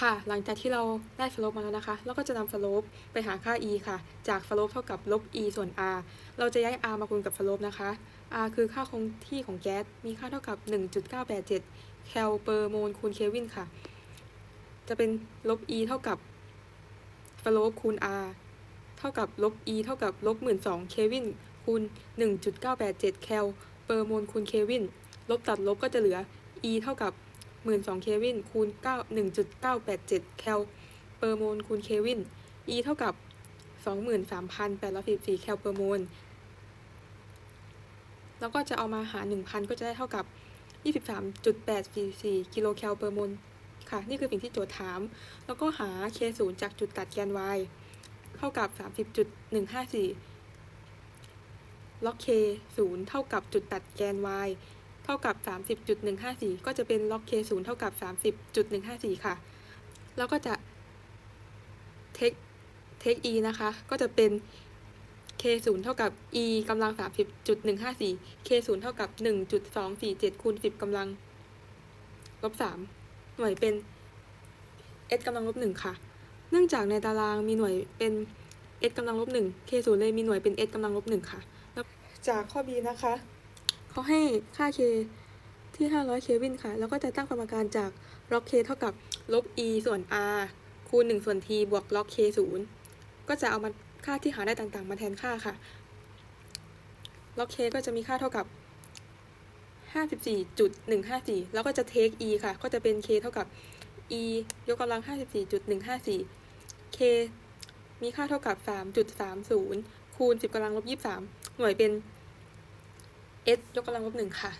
ค่ะ หลังจากที่เราได้สโลปมาแล้วนะคะ เราก็จะนำสโลปไปหาค่า e ค่ะ จากสโลปเท่ากับลบ e ส่วน r เราจะย้าย r มาคูณกับสโลปนะคะ r คือค่าคงที่ของแก๊ส มีค่าเท่ากับ 1.987 แคลเปอร์โมลคูณเคลวินค่ะ จะเป็นลบ e เท่ากับสโลปคูณ r เท่ากับลบ e เท่ากับลบ12,000เคลวินคูณ 1.987 แคลเปอร์โมลคูณเคลวิน ลบตัดลบก็จะเหลือ e เท่ากับ 12,000เควินคูณ9 1.987 แคลเปอร์โมลคูณเควิน e เท่ากับ 23,844 แคลเปอร์โมล แล้วก็จะเอามาหาร 1,000 ก็จะได้เท่ากับ 23.844 กิโลแคลเปอร์โมล ค่ะ นี่คือสิ่งที่โจทย์ถาม แล้วก็หา k0 จากจุดตัดแกน y เท่ากับ 30.154 ล็อก k0 เท่ากับจุดตัดแกน y เท่ากับ 30.154 ก็จะเป็นล็อก k0 เท่ากับ 30.154 ค่ะ แล้วก็จะ take take e นะคะ ก็จะเป็น k0 เท่ากับ e กำลัง 30.154 k0 เท่ากับ 1.247คูณ10กำลังลบ3หน่วยเป็น s กำลังลบ1ค่ะ เนื่องจากในตารางมีหน่วยเป็น s กำลังลบ1 k0 เลยมีหน่วยเป็น s กำลังลบ1ค่ะ จากข้อ b นะคะ เขาให้ค่า k ที่500เคลวินค่ะ แล้วก็จะตั้งสมการจากล็อก k เท่ากับลบ e ส่วน r คูณ 1 ส่วน t บวกล็อก k 0ก็จะเอามาค่าที่หาได้ต่างๆ มาแทนค่าค่ะ ล็อก k ก็จะมีค่าเท่ากับ 54.154 แล้วก็จะ take e ค่ะ ก็จะเป็น k เท่ากับ e ยกกำลัง 54.154 k มีค่าเท่ากับ 3.30 คูณ 10กำลังลบ 23 หน่วยเป็น s ยกกำลังลบหนึ่งค่ะ